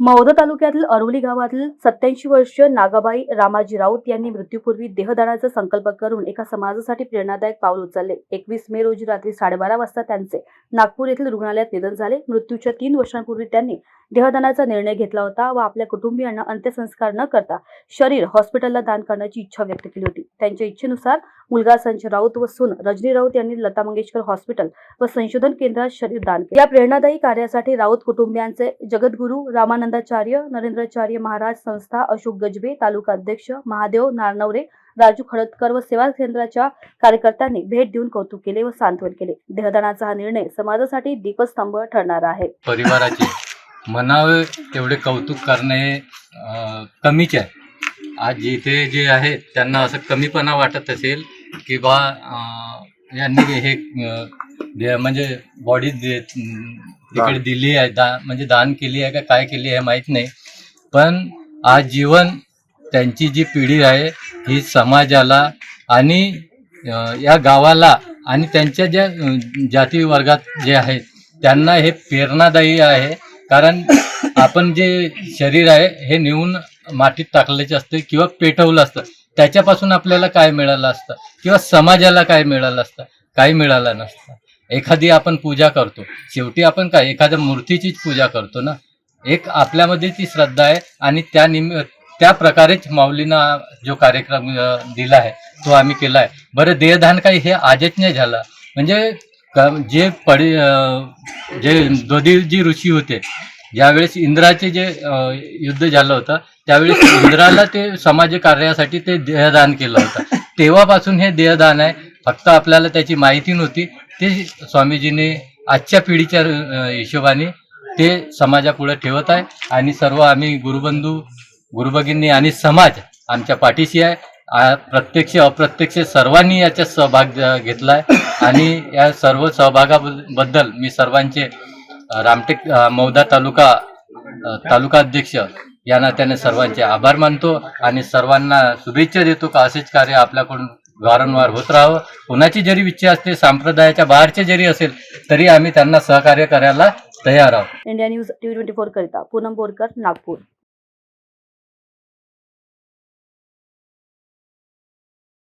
मौदा तालुक्यातील अरोली गावातील सत्याऐंशी वर्षीय नागाबाई रामाजी राऊत यांनी मृत्यूपूर्वी देहदानाचा संकल्प करून एका समाजासाठी प्रेरणादायक पाऊल उचलले. एकवीस मे रोजी रात्री साडेबारा वाजता त्यांचे नागपूर येथील रुग्णालयात निधन झाले. मृत्यूच्या तीन वर्षांपूर्वी त्यांनी देहदानाचा निर्णय घेतला होता व आपल्या कुटुंबियांना अंत्यसंस्कार न करता शरीर हॉस्पिटलला दान करण्याची इच्छा व्यक्त केली होती. त्यांच्या इच्छेनुसार मुलगा संजय राऊत व सून रजनी राऊत यांनी लता मंगेशकर हॉस्पिटल व संशोधन केंद्रात शरीर दान केले. या प्रेरणादायी कार्यासाठी राऊत कुटुंबियांचे जगद्गुरू आनंदाचार्य नरेंद्राचार्य महाराज संस्था अशोक गजबे तालुका अध्यक्ष महादेव नारनवरे राजू खडतकर व सेवा केंद्राच्या कार्यकर्त्यांनी भेट देऊन कौतुक केले व सांत्वन केले. देहदानाचा हा निर्णय समाजासाठी दीपस्तंभ ठरणार आहे. परिवाराचे म्हणावे तेवढे कौतुक करणे कमीच आहे. आज जिथे जे आहे त्यांना असं कमीपणा वाटत असेल की बा यांनी हे म्हणजे बॉडी दे तिकडे दिली आहे दा म्हणजे दान केली आहे का काय केली आहे माहीत नाही. पण आज जीवन त्यांची जी पिढी आहे ही समाजाला आणि या गावाला आणि त्यांच्या ज्या जाती वर्गात जे आहेत त्यांना हे प्रेरणादायी आहे. कारण आपण जे शरीर आहे हे नेऊन मातीत टाकल्याचे असते किंवा पेटवलं असतं. त्याच्यापासून आपल्याला काय मिळालं असतं? किंवा समाजाला काय मिळालं असतं? काही मिळालं नसतं. एखादी आपण पूजा करतो. शेवटी आपण काय एखाद्या मूर्तीचीच पूजा करतो ना? एक आपल्यामध्ये ती श्रद्धा आहे आणि त्या निम त्या प्रकारेच माऊलींना जो कार्यक्रम दिला आहे तो आम्ही केला आहे. बरं देहदान काही हे आजच नाही झालं. म्हणजे जे पडी जे दोधीजी ऋषी होते ज्यावेळेस इंद्राचे जे युद्ध झालं होतं त्यावेळेस इंद्राला ते समाज कार्यासाठी ते देहदान केलं होतं. तेव्हापासून हे देहदान आहे. फक्त आपल्याला त्याची माहिती नव्हती. ते स्वामीजीने आजच्या पिढीच्या हिशोबाने ते समाजापुढे ठेवत आहे. आणि सर्व आम्ही गुरुबंधू गुरुभगिनी आणि समाज आमच्या पाठीशी आहे. प्रत्यक्ष अप्रत्यक्ष सर्वांनी याचा सहभाग घेतला आहे आणि या सर्व सहभागाबद्दल मी सर्वांचे रामटेक मौदा तालुका तालुका अध्यक्ष या नात्याने सर्वांचे आभार मानतो. आणि सर्वांना शुभेच्छा देतो. का असेच कार्य आपल्याकडून वारंवार होत राहावं. कोणाची जरी इच्छा असते संप्रदायाच्या बाहेरचे जरी असेल तरी आम्ही त्यांना सहकार्य करायला तयार आहोत. India news T twenty four करिता पूनम बोरकर नागपूर.